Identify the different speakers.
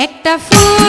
Speaker 1: একটা ফুল